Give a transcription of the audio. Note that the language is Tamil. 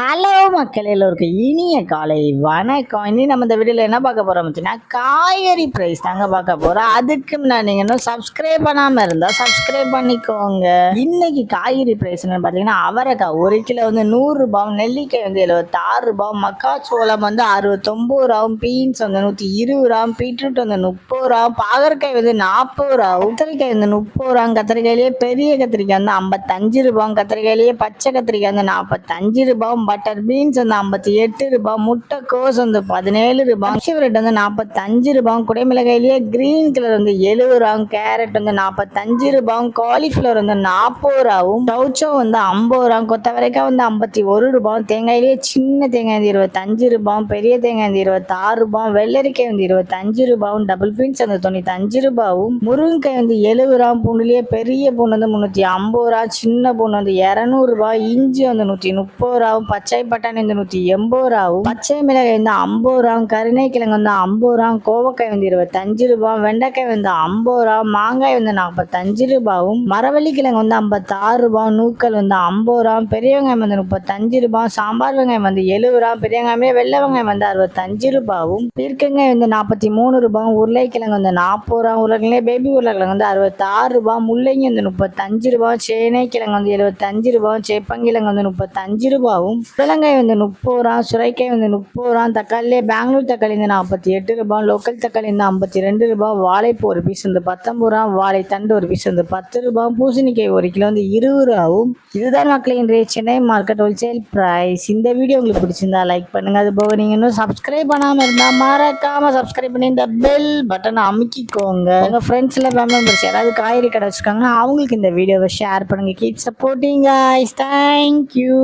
ஹலோ மக்கள் எல்லோருக்கும் இனிய காலை வணக்கம். இனி நம்ம இந்த வீடியோவில் என்ன பார்க்க போகிறோம் அப்படின்னா காய்கறி ப்ரைஸ் தாங்க பார்க்க போகிறோம் அதுக்கு முன்னாடி நீங்கள் இன்னும் சப்ஸ்கிரைப் பண்ணாமல் இருந்தால் சப்ஸ்கிரைப் பண்ணிக்கோங்க. இன்னைக்கு காய்கறி ப்ரைஸ்னு பார்த்தீங்கன்னா அவரைக்காய் ஒரு கிலோ வந்து நூறுரூபாவும் நெல்லிக்காய் வந்து எழுபத்தாறு ரூபாவும் மக்காச்சோளம் வந்து அறுபத்தொம்பது ரூபாவும் பீன்ஸ் வந்து நூற்றி இருபது ரூபாவும் பீட்ரூட் வந்து முப்பது ரூபாவும் பாகற்காய் வந்து நாற்பது ரூபா கத்திரிக்காய் வந்து முப்பது ரூபாவும் கத்திரிக்காயிலேயே பெரிய கத்திரிக்காய் வந்து ஐம்பத்தஞ்சு ரூபாய் கத்திரிக்காயிலேயே பச்சை கத்திரிக்காய் வந்து நாற்பத்தஞ்சு ரூபாவும் பட்டர் பீன்ஸ் வந்து ஐம்பத்தி எட்டு ரூபாய் முட்டைக்கோஸ் வந்து பதினேழு ரூபாய் ஃபேவரட் வந்து நாற்பத்தஞ்சு ரூபாய் குடைமிளகாயிலேயே கிரீன் கலர் வந்து எழுபது ரூபாயும் கேரட் வந்து நாற்பத்தஞ்சு ரூபாயும் காலிஃப்ளவர் வந்து நாற்பது ரூபாவும் டவுச்சோ வந்து ஐம்பது ரூபாயும் கொத்தவரைக்காய் வந்து ஐம்பத்தி ஒரு ரூபாயும் தேங்காயிலேயே சின்ன தேங்காய் வந்து இருபத்தஞ்சு ரூபாயும் பெரிய தேங்காய் வந்து இருபத்தாறு ரூபாய் வெள்ளரிக்காய் வந்து இருபத்தஞ்சு ரூபாயும் டபுள் பீன்ஸ் அந்த வந்து தொண்ணூத்தஞ்சு ரூபாவும் முருங்கைக்காய் வந்து எழுபது ரூபா பூண்டுலேயே பெரிய பூண்டு வந்து முந்நூற்றி ஐம்பது ரூபா சின்ன பூண்டு வந்து இரநூறுபா இஞ்சி வந்து நூற்றி முப்பது ரூபாவும் பச்சை பட்டாணி வந்து நூற்றி எண்பது ரூபாவும் பச்சை மிளகாய் வந்து ஐம்பது ரூபாவும் கருணைக்கிழங்கு வந்து ஐம்பது ரூபா கோவக்காய் வந்து இருபத்தஞ்சு ரூபாய் வெண்டைக்காய் வந்து ஐம்பது ரூபா மாங்காய் வந்து நாற்பத்தஞ்சு ரூபாவும் மரவள்ளி கிழங்கு வந்து ஐம்பத்தாறு ரூபா நூக்கல் வந்து ஐம்பது ரூபா பெரிய வெங்காயம் வந்து முப்பத்தஞ்சு ரூபாய் சாம்பார் வெங்காயம் வந்து எழுபது ரூபா பெரிய வெங்காயமே வெள்ளை வெங்காயம் வந்து அறுபத்தஞ்சு ரூபாவும் பீர்க்கங்காய் வந்து நாற்பத்தி மூணு ரூபாயும் உருளைக்கிழங்கு வந்து நாற்பது ரூபா உருளைக்கிழங்கு பேபி உருளைக்கிழங்கு வந்து அறுபத்தாறு ரூபா முள்ளங்கி வந்து முப்பத்தஞ்சு ரூபாய் சேனைக்கிழங்கு வந்து எழுபத்தஞ்சு ரூபாவும் சேப்பங்கிழங்கு வந்து முப்பத்தஞ்சு ரூபாவும் புடலங்காய் வந்து முப்பது ரூபா சுரைக்காய் வந்து முப்பது ரூபா தக்காளியே பெங்களூர் தக்காளி வந்து நாற்பத்தி எட்டு ரூபா லோக்கல் தக்காளி வந்து ஐம்பத்தி ரெண்டு ரூபாய் வாழைப்பூ ஒரு பீஸ் வந்து பத்தொம்பது ரூபா வாழைத்தண்டு ஒரு பீஸ் வந்து பத்து ரூபாய் பூசணிக்காய் ஒரு கிலோ வந்து இருபது ரூபாவும். இதுதான் மக்களே இன்றைய சென்னை மார்க்கெட் ஹோல்சேல் ப்ரைஸ் இந்த வீடியோ உங்களுக்கு பிடிச்சிருந்தா லைக் பண்ணுங்க. அது போக நீங்கள் இன்னும் சப்ஸ்கிரைப் பண்ணாமல் இருந்தால் மறக்காம சப்ஸ்கிரைப் பண்ணி இந்த பெல் பட்டன் அமுக்கிக்கோங்க. உங்கள் ஃப்ரெண்ட்ஸில் ஃபேமிலி மெம்பர்ஸ் யாராவது காய்கறி கடை வச்சுருக்காங்கன்னா அவங்களுக்கு இந்த வீடியோவை ஷேர் பண்ணுங்க. Keep supporting guys. தேங்க்யூ